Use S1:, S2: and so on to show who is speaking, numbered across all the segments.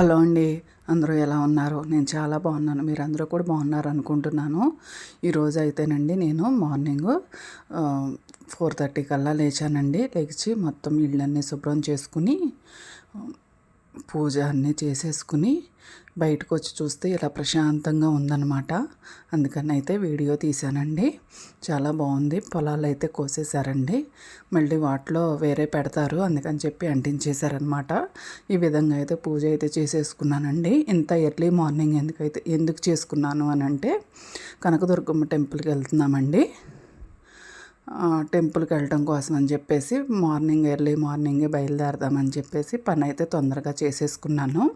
S1: Hello అండి. అందరూ ఎలా ఉన్నారు? నేను చాలా బాగున్నాను. మీరు అందరూ కూడా బాగున్నారు అనుకుంటున్నాను. ఈరోజు అయితేనండి నేను మార్నింగ్ ఫోర్ థర్టీ కల్లా లేచానండి. లేచి మొత్తం ఇళ్ళన్నీ శుభ్రం చేసుకుని పూజ అన్నీ చేసేసుకుని బయటకు వచ్చి చూస్తే ఇలా ప్రశాంతంగా ఉందన్నమాట. అందుకని అయితే వీడియో తీశానండి. చాలా బాగుంది. పొలాలు అయితే కోసేశారండి. మళ్ళీ వాటిలో వేరే పెడతారు. అందుకని చెప్పి అంటించేశారనమాట ఈ విధంగా అయితే పూజ అయితే చేసేసుకున్నానండి. ఇంత ఎర్లీ మార్నింగ్ ఎందుకైతే ఎందుకు చేసుకున్నాను అని అంటే కనకదుర్గమ్మ టెంపుల్కి వెళ్తున్నామండి. టెంపుల్కి వెళ్ళటం కోసం అని చెప్పేసి మార్నింగ్ ఎర్లీ మార్నింగే బయలుదేరదామని చెప్పేసి పని అయితే తొందరగా చేసేసుకున్నాను.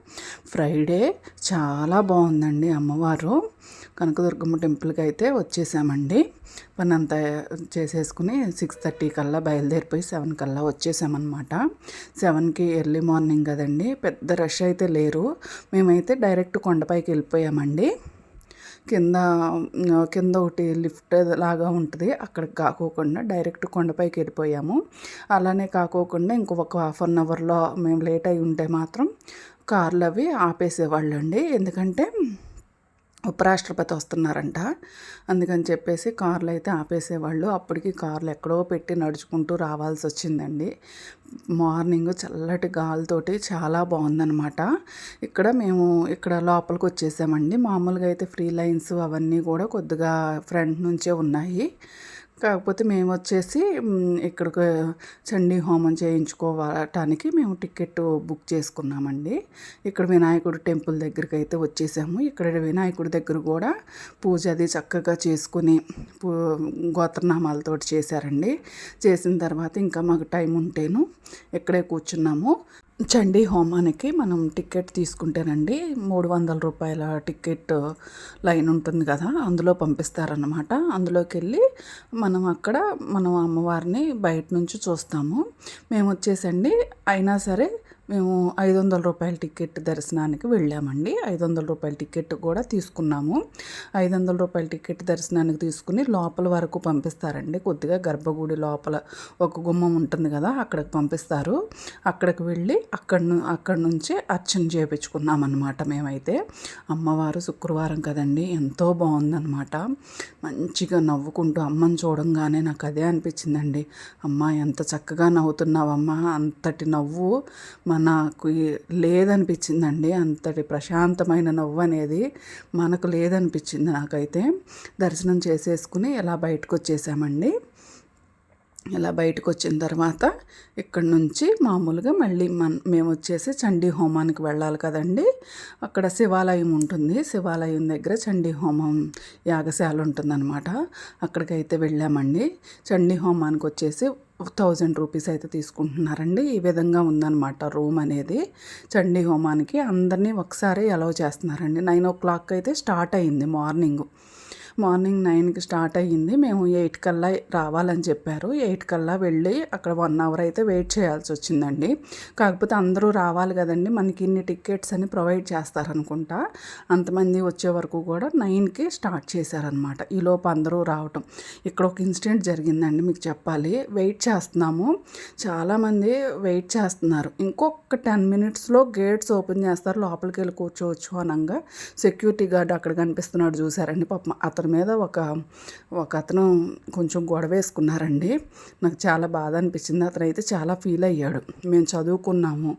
S1: ఫ్రైడే చాలా బాగుందండి అమ్మవారు. కనకదుర్గమ్మ టెంపుల్కి అయితే వచ్చేసామండి. పని అంతా చేసేసుకుని సిక్స్ థర్టీ కల్లా బయలుదేరిపోయి సెవెన్ కల్లా వచ్చేసామన్నమాట. సెవెన్కి ఎర్లీ మార్నింగ్ కదండి పెద్ద రష్ అయితే లేరు. మేమైతే డైరెక్ట్ కొండపైకి వెళ్ళిపోయామండి. కింద కింద ఒకటి లిఫ్ట్ లాగా ఉంటుంది. అక్కడికి కాకోకుండా డైరెక్ట్ కొండపైకి వెళ్ళిపోయాము. అలానే కాకోకుండా ఇంకొక హాఫ్ అన్ అవర్లో మేము లేట్ అయి ఉంటే మాత్రం కార్లు అవి ఆపేసేవాళ్ళండి. ఎందుకంటే ఉపరాష్ట్రపతి వస్తున్నారంట. అందుకని చెప్పేసి కార్లు అయితే ఆపేసేవాళ్ళు. అప్పటికి కార్లు ఎక్కడో పెట్టి నడుచుకుంటూ రావాల్సి వచ్చిందండి. మార్నింగ్ చల్లటి గాలితోటి చాలా బాగుందనమాట ఇక్కడ మేము ఇక్కడ లోపలికి వచ్చేసామండి. మామూలుగా అయితే ఫ్రీ లైన్స్ అవన్నీ కూడా కొద్దిగా ఫ్రంట్ నుంచే ఉన్నాయి. కాకపోతే మేము వచ్చేసి ఇక్కడికి చండీ హోమం చేయించుకోవటానికి మేము టికెట్ బుక్ చేసుకున్నామండి. ఇక్కడ వినాయకుడు టెంపుల్ దగ్గరికి అయితే వచ్చేసాము. ఇక్కడ వినాయకుడి దగ్గర కూడా పూజ అది చక్కగా చేసుకుని గోత్రనామాలతో చేశారండి. చేసిన తర్వాత ఇంకా మాకు టైం ఉంటేను ఇక్కడే కూర్చున్నాము. చండీ హోమానికి మనం టికెట్ తీసుకుంటేనండి మూడు వందల రూపాయల టికెట్ లైన్ ఉంటుంది కదా అందులో పంపిస్తారనమాట అందులోకి వెళ్ళి మనం అక్కడ మనం అమ్మవారిని బయట నుంచి చూస్తాము. మేము వచ్చేసండి అయినా సరే మేము ఐదు వందల రూపాయల టికెట్ దర్శనానికి వెళ్ళామండి. ఐదు వందల రూపాయల టికెట్ కూడా తీసుకున్నాము. ఐదు వందల రూపాయల టికెట్ దర్శనానికి తీసుకుని లోపల వరకు పంపిస్తారండి. కొద్దిగా గర్భగుడి లోపల ఒక గుమ్మం ఉంటుంది కదా అక్కడికి పంపిస్తారు. అక్కడికి వెళ్ళి అక్కడ అక్కడ నుంచి అర్చన చేయించుకున్నాం అనమాట మేమైతే. అమ్మవారు శుక్రవారం కదండి ఎంతో బాగుందనమాట మంచిగా నవ్వుకుంటూ అమ్మని చూడంగానే నాకు అదే అనిపించిందండి. అమ్మ ఎంత చక్కగా నవ్వుతున్నావమ్మా అంతటి నవ్వు. మనకు లేదనిపించిందండి. అంతటి ప్రశాంతమైన నవ్వు అనేది మనకు లేదనిపించింది నాకైతే. దర్శనం చేసేసుకుని ఎలా బయటకు వచ్చేసామండి ఇలా బయటకు వచ్చిన తర్వాత ఇక్కడ నుంచి మామూలుగా మళ్ళీ మన మేము వచ్చేసి చండీ హోమానికి వెళ్ళాలి కదండి. అక్కడ శివాలయం ఉంటుంది. శివాలయం దగ్గర చండీ హోమం యాగశాల ఉంటుందన్నమాట. అక్కడికైతే వెళ్ళామండి. చండీ హోమానికి వచ్చేసి థౌజండ్ రూపీస్ అయితే తీసుకుంటున్నారండి. ఈ విధంగా ఉందన్నమాట రూమ్ అనేది. చండీ హోమానికి అందరినీ ఒకసారి అలౌ చేస్తున్నారండి. నైన్ ఓ క్లాక్ అయితే స్టార్ట్ అయింది మార్నింగ్. మార్నింగ్ నైన్కి స్టార్ట్ అయ్యింది. మేము ఎయిట్ కల్లా రావాలని చెప్పారు. ఎయిట్ కల్లా వెళ్ళి అక్కడ వన్ అవర్ అయితే వెయిట్ చేయాల్సి వచ్చిందండి. కాకపోతే అందరూ రావాలి కదండి. మనకి ఇన్ని టికెట్స్ అని ప్రొవైడ్ చేస్తారనుకుంటా. అంతమంది వచ్చే వరకు కూడా నైన్కి స్టార్ట్ చేశారనమాట. ఈలోపు అందరూ రావటం. ఇక్కడ ఒక ఇన్సిడెంట్ జరిగిందండి మీకు చెప్పాలి. వెయిట్ చేస్తున్నాము. చాలామంది వెయిట్ చేస్తున్నారు. ఇంకొక టెన్ మినిట్స్లో గేట్స్ ఓపెన్ చేస్తారు. లోపలికి వెళ్ళి కూర్చోవచ్చు అనగా. సెక్యూరిటీ గార్డ్ అక్కడ కనిపిస్తున్నాడు. చూసారండి పాపం అతను అతని మీద ఒక ఒక అతను కొంచెం గొడవ వేసుకున్నారండి. నాకు చాలా బాధ అనిపించింది. అతను అయితే చాలా ఫీల్ అయ్యాడు. మేము చదువుకున్నాము.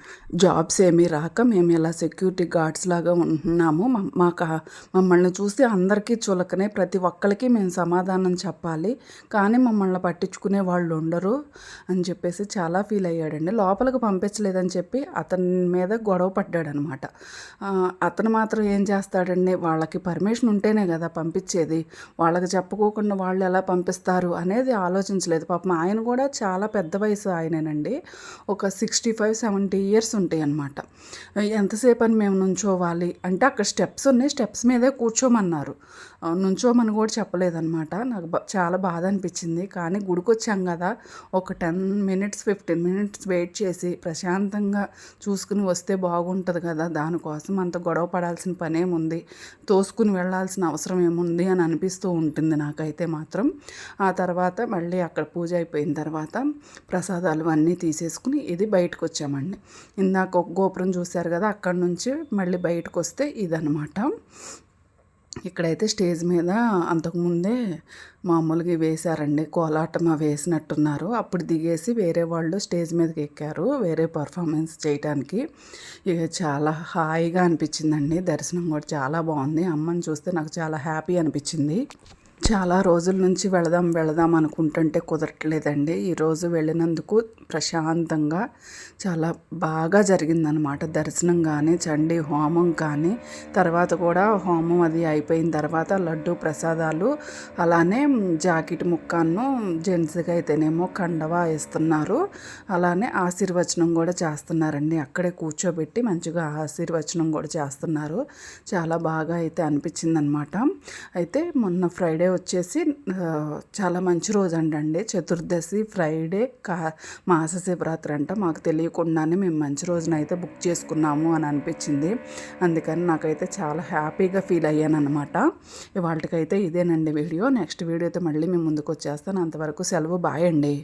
S1: జాబ్స్ ఏమీ రాక మేము ఇలా సెక్యూరిటీ గార్డ్స్ లాగా ఉంటున్నాము. మాకు మమ్మల్ని చూసి అందరికీ చులకనే ప్రతి ఒక్కరికి మేము సమాధానం చెప్పాలి. కానీ మమ్మల్ని పట్టించుకునే వాళ్ళు ఉండరు అని చెప్పేసి చాలా ఫీల్ అయ్యాడండి. లోపలికి పంపించలేదని చెప్పి అతని మీద గొడవ పడ్డాడనమాట. అతను మాత్రం ఏం చేస్తాడండి? వాళ్ళకి పర్మిషన్ ఉంటేనే కదా పంపించేది. ఉంటుంది. వాళ్ళకి చెప్పుకోకుండా వాళ్ళు ఎలా పంపిస్తారు అనేది ఆలోచించలేదు. పాపం ఆయన కూడా చాలా పెద్ద వయసు ఆయనేనండి. ఒక సిక్స్టీ ఫైవ్ సెవెంటీ ఇయర్స్ ఉంటాయి అనమాట ఎంతసేపు అని మేము నుంచోవాలి? అంటే అక్కడ స్టెప్స్ ఉన్నాయి. స్టెప్స్ మీదే కూర్చోమన్నారు. నుంచోమని కూడా చెప్పలేదన్నమాట. నాకు చాలా బాధ అనిపించింది. కానీ గుడికి వచ్చాం కదా ఒక ten minutes fifteen minutes wait చేసి ప్రశాంతంగా చూసుకుని వస్తే బాగుంటుంది కదా. దానికోసం అంత గొడవ పడాల్సిన పనేముంది? తోసుకుని వెళ్ళాల్సిన అవసరం ఏముంది అని అనిపిస్తూ ఉంటుంది నాకైతే మాత్రం. ఆ తర్వాత మళ్ళీ అక్కడ పూజ అయిపోయిన తర్వాత ప్రసాదాలు అన్నీ తీసేసుకుని ఇది బయటకు వచ్చామండి ఇందాక ఒక గోపురం చూశారు కదా అక్కడ నుంచి మళ్ళీ బయటకు వస్తే ఇదనమాట ఇక్కడైతే స్టేజ్ మీద అంతకుముందే మామూలుగా వేశారండి. కోలాటం వేసినట్టున్నారు. అప్పుడు దిగేసి వేరే వాళ్ళు స్టేజ్ మీదకి ఎక్కారు. వేరే పర్ఫార్మెన్స్ చేయడానికి ఇక చాలా హాయిగా అనిపించిందండి. దర్శనం కూడా చాలా బాగుంది. అమ్మని చూస్తే నాకు చాలా హ్యాపీ అనిపించింది. చాలా రోజుల నుంచి వెళదాం వెళదాం అనుకుంటుంటే కుదరట్లేదండి. ఈరోజు వెళ్ళినందుకు ప్రశాంతంగా చాలా బాగా జరిగిందనమాట దర్శనం కానీ చండీ హోమం కానీ తర్వాత కూడా హోమం అది అయిపోయిన తర్వాత లడ్డు ప్రసాదాలు అలానే జాకెట్ ముక్కాను జెంట్స్కి అయితేనేమో కండవా వేస్తున్నారు. అలానే ఆశీర్వచనం కూడా చేస్తున్నారండి. అక్కడే కూర్చోబెట్టి మంచిగా ఆశీర్వచనం కూడా చేస్తున్నారు. చాలా బాగా అయితే అనిపించింది అనమాట అయితే మొన్న ఫ్రైడే వచ్చేసి చాలా మంచి రోజు అండి. చతుర్దశి ఫ్రైడే కా మాస శివరాత్రి అంట మాకు తెలియకుండానే మేము మంచి రోజున అయితే బుక్ చేసుకున్నాము అని అనిపించింది. అందుకని నాకైతే చాలా హ్యాపీగా ఫీల్ అయ్యాను అనమాట ఇవాళకైతే ఇదేనండి వీడియో. నెక్స్ట్ వీడియో అయితే మళ్ళీ మేము ముందుకు వచ్చేస్తాను అంతవరకు సెలవు బాయ్ అండి.